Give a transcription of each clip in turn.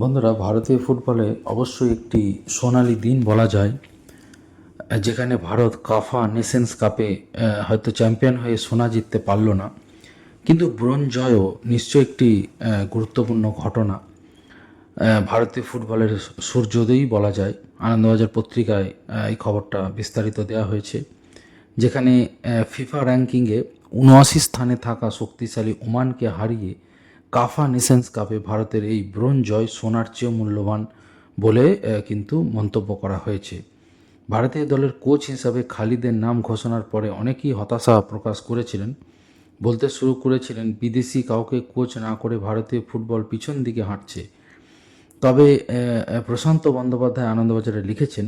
বন্ধুরা, ভারতীয় ফুটবলে অবশ্যই একটি সোনালি দিন বলা যায়, যেখানে ভারত কাফা নেশনস কাপে হয়তো চ্যাম্পিয়ন হয়ে সোনা জিততে পারল না। কিন্তু ব্রোঞ্জ জয়ও নিশ্চয়ই একটি গুরুত্বপূর্ণ ঘটনা। ভারতীয় ফুটবলের সূর্যোদয়ই বলা যায়। আনন্দবাজার পত্রিকায় এই খবরটা বিস্তারিত দেওয়া হয়েছে, যেখানে ফিফা র্যাঙ্কিংয়ে উনআশি স্থানে থাকা শক্তিশালী ওমানকে হারিয়ে কাফা নেশনস কাপে ভারতের এই ব্রোঞ্জ জয় সোনার চেয়েও মূল্যবান বলে কিন্তু মন্তব্য করা হয়েছে। ভারতীয় দলের কোচ হিসাবে খালিদের নাম ঘোষণার পরে অনেকেই হতাশা প্রকাশ করেছিলেন। বলতে শুরু করেছিলেন, বিদেশি কাউকে কোচ না করে ভারতীয় ফুটবল পিছন দিকে হাঁটছে। তবে প্রশান্ত বন্দ্যোপাধ্যায় আনন্দবাজারে লিখেছেন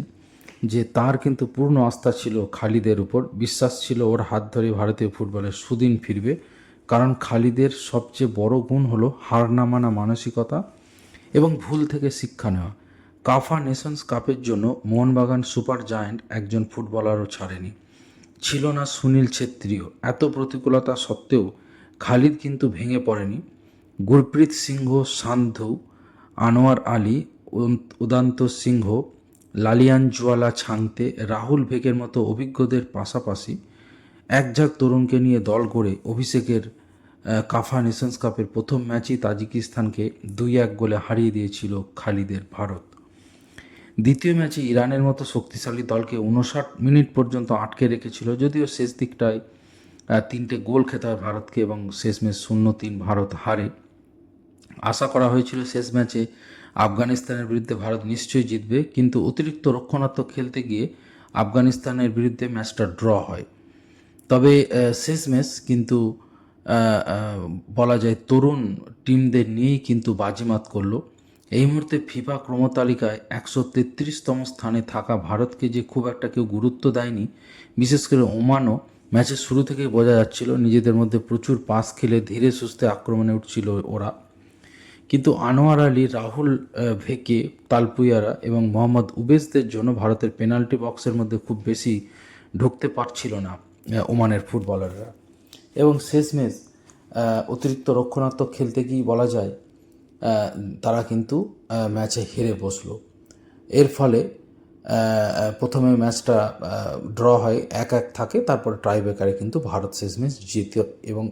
যে, তার কিন্তু পূর্ণ আস্থা ছিল খালিদের উপর। বিশ্বাস ছিল ওর হাত ধরে ভারতীয় ফুটবলের সুদিন ফিরবে। কারণ খালিদের সবচেয়ে বড় গুণ হলো হার না মানা মানসিকতা এবং ভুল থেকে শিক্ষা নেওয়া। কাফা নেশনস কাপের জন্য মোহনবাগান সুপার জায়ান্ট একজন ফুটবলারও ছাড়েনি। ছিল না সুনীল ছেত্রীও। এত প্রতিকূলতা সত্ত্বেও খালিদ কিন্তু ভেঙে পড়েনি। গুরপ্রীত সিংহ সান্ধু আনোয়ার আলী উদান্ত সিংহ লালিয়ান জুয়ালা ছাংতে, রাহুল ভেগের মতো অভিজ্ঞদের পাশাপাশি একঝাঁক তরুণকে নিয়ে দল করে অভিষেকের কাফা নেশনস কাপের প্রথম ম্যাচই তাজিকিস্তানকে দুই এক গোলে হারিয়ে দিয়েছিল খালিদের ভারত। দ্বিতীয় ম্যাচে ইরানের মতো শক্তিশালী দলকে উনষাট মিনিট পর্যন্ত আটকে রেখেছিল, যদিও শেষ দিকটায় তিনটে গোল খেতে হয় ভারতকে এবং শেষ ম্যাচ শূন্য তিন ভারত হারে। আশা করা হয়েছিল শেষ ম্যাচে আফগানিস্তানের বিরুদ্ধে ভারত নিশ্চয়ই জিতবে, কিন্তু অতিরিক্ত রক্ষণাত্মক খেলতে গিয়ে আফগানিস্তানের বিরুদ্ধে ম্যাচটা ড্র হয়। তবে আহ, শেষ ম্যাচ কিন্তু বলা যায় তরুণ টিমদের নিয়েই কিন্তু বাজিমাত করল। এই মুহূর্তে ফিফা ক্রমতালিকায় একশো তেত্রিশতম স্থানে থাকা ভারতকে যে খুব একটা কেউ গুরুত্ব দেয়নি বিশেষ করে ওমানও ম্যাচের শুরু থেকেই বোঝা যাচ্ছিল নিজেদের মধ্যে প্রচুর পাস খেলে ধীরে সুস্থে আক্রমণে উঠছিল ওরা। কিন্তু আনোয়ার আলী রাহুল ভেকে তালপুইয়ারা এবং মোহাম্মদ উবেসদের জন্য ভারতের পেনাল্টি বক্সের মধ্যে খুব বেশি ঢুকতে পারছিল না। ওমানের ফুটবলাররা। এবং শেষমেশ আহ, অতিরিক্ত রক্ষণাত্মক খেলতে গিয়ে বলা যায় তারা কিন্তু ম্যাচে হেরে বসল। এর ফলে প্রথমে ম্যাচটা ড্র হয় এক এক থাকে তারপর ট্রাইবেকারে কিন্তু ভারত শেষ শেষমেশ জিতে এবং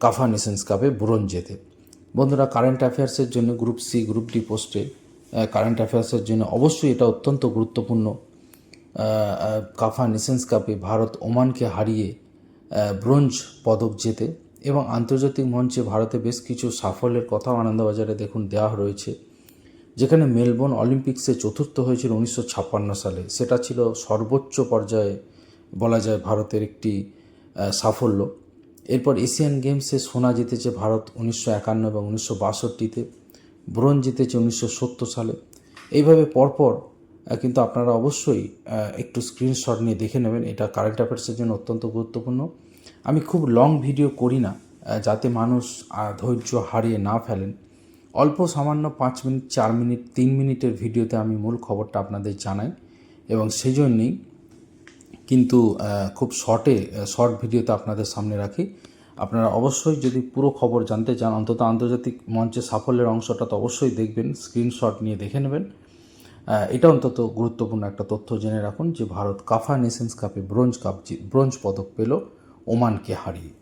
কাফা নেশনস কাপে ব্রোঞ্জ জেতে। বন্ধুরা কারেন্ট অ্যাফেয়ার্সের জন্য গ্রুপ সি গ্রুপ ডি পোস্টে কারেন্ট অ্যাফেয়ার্সের জন্য অবশ্যই এটা অত্যন্ত গুরুত্বপূর্ণ কাফা নেশনস কাপে ভারত ওমানকে হারিয়ে ব্রোঞ্জ পদক জেতে এবং আন্তর্জাতিক মঞ্চে ভারতে বেশ কিছু সাফল্যের কথাও আনন্দবাজারে দেখুন দেওয়া রয়েছে, যেখানে মেলবোর্ন অলিম্পিক্সে চতুর্থ হয়েছিল উনিশশো ছাপ্পান্ন সালে। সেটা ছিল সর্বোচ্চ পর্যায়ে বলা যায় ভারতের একটি সাফল্য। এরপর এশিয়ান গেমসে সোনা জিতেছে ভারত উনিশশো একান্ন এবং উনিশশো বাষট্টিতে, ব্রোঞ্জ জিতেছে উনিশশো সত্তর সালে। এইভাবে পরপর কিন্তু আপনারা অবশ্যই একটু স্ক্রিনশট নিয়ে দেখে নেবেন। এটা কারেন্ট অ্যাফেয়ার্সের জন্য অত্যন্ত গুরুত্বপূর্ণ। আমি খুব লং ভিডিও করি না যাতে মানুষ ধৈর্য হারিয়ে না ফেলেন। অল্প সামান্য পাঁচ মিনিট, চার মিনিট, তিন মিনিটের ভিডিওতে আমি মূল খবরটা আপনাদের জানাই। এবং সেই জন্যেই কিন্তু খুব শর্টে শর্ট ভিডিওতে আপনাদের সামনে রাখি। আপনারা অবশ্যই যদি পুরো খবর জানতে চান, অন্তত আন্তর্জাতিক মঞ্চে সাফল্যের অংশটা তো অবশ্যই দেখবেন স্ক্রিনশট নিয়ে দেখে নেবেন। এটা অন্তত গুরুত্বপূর্ণ একটা তথ্য জেনে রাখুন যে ভারত কাফা নেশনস কাপে ব্রোঞ্জ কাপ ব্রোঞ্জ পদক পেল ওমানকে হারিয়ে।